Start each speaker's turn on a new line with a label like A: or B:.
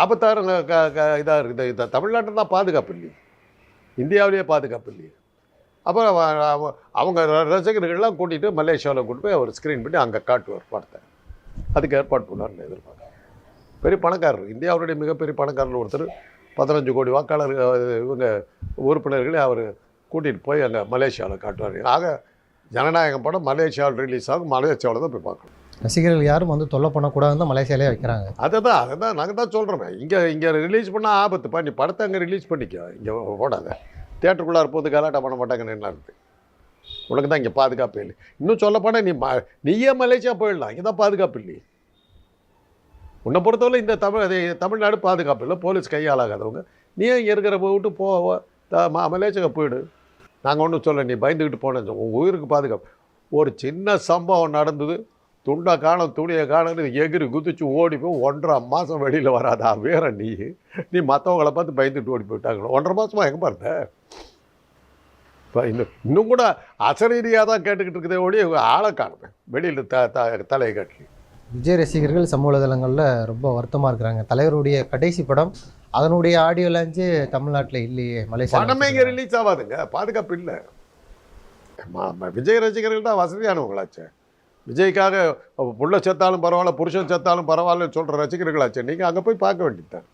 A: ஆபத்தார இதாக இருக்குது இந்த தமிழ்நாட்டில் தான் பாதுகாப்பு இல்லையே. இந்தியாவிலேயே பாதுகாப்பு இல்லையே. அப்புறம் அவங்க ரசிகர்கள்லாம் கூட்டிகிட்டு மலேசியாவில் கொண்டு போய் அவர் ஸ்க்ரீன் பண்ணி அங்கே காட்டுவார் படத்தை. அதுக்கு ஏற்பாடு பண்ணார்னு எதிர்பார்க்குறேன். பெரிய பணக்காரர். இந்தியாவுடைய மிகப்பெரிய பணக்காரர் ஒருத்தர் பதினஞ்சு கோடி வாக்காளர் இவங்க உறுப்பினர்களை அவர் கூட்டிகிட்டு போய் அங்கே மலேசியாவில் காட்டுவார். ஆக ஜனநாயகம் படம் மலேசியாவில் ரிலீஸ் ஆகும். மலேசியாவில் தான் போய் பார்க்கணும்.
B: ரசிகர்கள் யாரும் வந்து தொல்லை பண்ணக்கூடாதுன்னு தான் மலேசியாலே வைக்கிறாங்க.
A: அதை தான் அதை தான் நாங்கள் தான் சொல்கிறோமே இங்கே இங்கே ரிலீஸ் பண்ணால் ஆபத்துப்பா நீ படத்தை அங்கே ரிலீஸ் பண்ணிக்க. இங்கே போடாத. தேட்டருக்குள்ளார போது கலாட்டா பண்ண மாட்டாங்கன்னு என்ன உனக்கு தான் இங்கே பாதுகாப்பு இல்லை. இன்னும் சொல்லப்போனால் நீ ம நீயே மலேசியா போயிடலாம். இங்கே தான் பாதுகாப்பு இல்லையே. உன்னை பொறுத்தவரை இந்த தமிழ் தமிழ்நாடு பாதுகாப்பு இல்லை. போலீஸ் கையாளாகாதவங்க. நீ இங்கே இருக்கிற விட்டு போ த- மலேசியா போயிடு. நாங்கள் ஒன்றும் சொல்ல நீ பயந்துக்கிட்டு போனேன் உங்கள் உயிருக்கு பாதுகாப்பு. ஒரு சின்ன சம்பவம் நடந்தது. துண்டை காணும் துணியை காணும் எகிரி குதிச்சு ஓடி போய் ஒன்றரை மாதம் வெளியில் வராதா? வேற நீ. நீ மற்றவங்கள பார்த்து பயந்துட்டு ஓடி போயிட்டாங்க ஒன்றரை மாதமாக எங்கே பார்த்த இப்போ இன்னும் இன்னும் கூட அசரீதியாக தான் கேட்டுக்கிட்டு இருக்குதே ஓடி ஆளை காணுமே. வெளியில் த த தலையை காட்டி.
B: விஜய் ரசிகர்கள் சமூக வலைதளங்களில் ரொம்ப வருத்தமாக இருக்கிறாங்க. தலைவருடைய கடைசி படம் அதனுடைய ஆடியோ லான்ச்சு தமிழ்நாட்டில் இல்லையே மலேசியா
A: பணமே இங்கே ரிலீஸ் ஆகாதுங்க. பாதுகாப்பு இல்லை. விஜய் ரசிகர்கள் தான் வசதியானவங்களாச்சே. விஜய்க்காக புள்ள செத்தாலும் பரவாயில்ல புருஷன் செத்தாலும் பரவாயில்லன்னு சொல்கிற ரசிகர்களாச்சு நீங்கள் அங்கே போய் பார்க்க வேண்டியதுதான்.